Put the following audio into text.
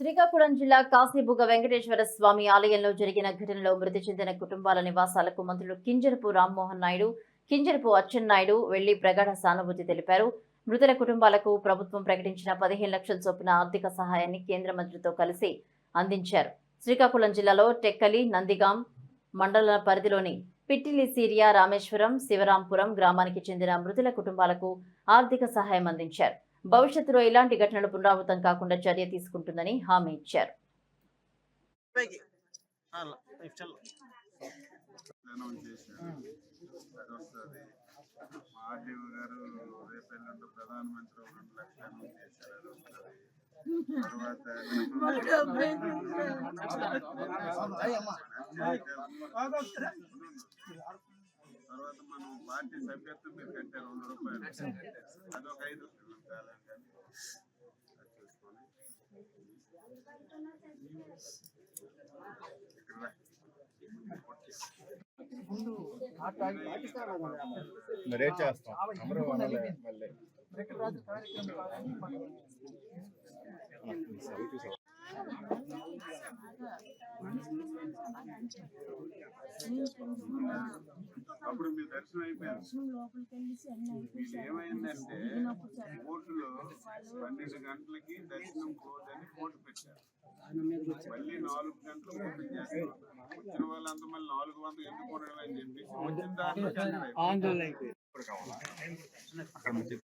శ్రీకాకుళం జిల్లా కాశీబుగ్గ వెంకటేశ్వర స్వామి ఆలయంలో జరిగిన ఘటనలో మృతి చెందిన కుటుంబాల నివాసాలకు మంత్రులు కింజరపు రామ్మోహన్ నాయుడు కింజరపు అచ్చెన్నాయుడు వెళ్ళి ప్రగాఢ సానుభూతి తెలిపారు. మృతుల కుటుంబాలకు ప్రభుత్వం ప్రకటించిన పదిహేను లక్షల చొప్పున ఆర్థిక సహాయాన్ని కేంద్ర మంత్రితో కలిసి అందించారు. శ్రీకాకుళం జిల్లాలో టెక్కలి నందిగాం మండల పరిధిలోని పిట్టిలి సీరియా రామేశ్వరం శివరాంపురం గ్రామానికి చెందిన మృతుల కుటుంబాలకు ఆర్థిక సహాయం అందించారు. భవిష్యత్తులో ఇలాంటి ఘటనలు పునరావృతం కాకుండా చర్య తీసుకుంటుందని హామీ ఇచ్చారు. గారు రేపు ఎల్లుండి ప్రధానమంత్రి రెండు లక్షలు చేశారు. తర్వాత మనం పార్టీ సభ్యత్వం మీరు కట్టారు వంద రూపాయలు అది ఒక ఐదు కాలం కానీ అది చూసుకొని ఇక్కడ రా. మరే చేస్తాం అందరూ వనాలి మళ్ళీ అప్పుడు మీ దర్శనం అయిపోయింది. ఏమైందంటే కోర్టులో పన్నెండు గంటలకి దర్శనం పోదని కోర్టు పెట్టారు. మళ్ళీ నాలుగు గంటలు ఓపెన్ చేస్తారు వచ్చిన వాళ్ళంతా మళ్ళీ నాలుగు వందలు ఎందుకు ఉండడం అని చెప్పేసి వచ్చిన దాంట్లో. అక్కడ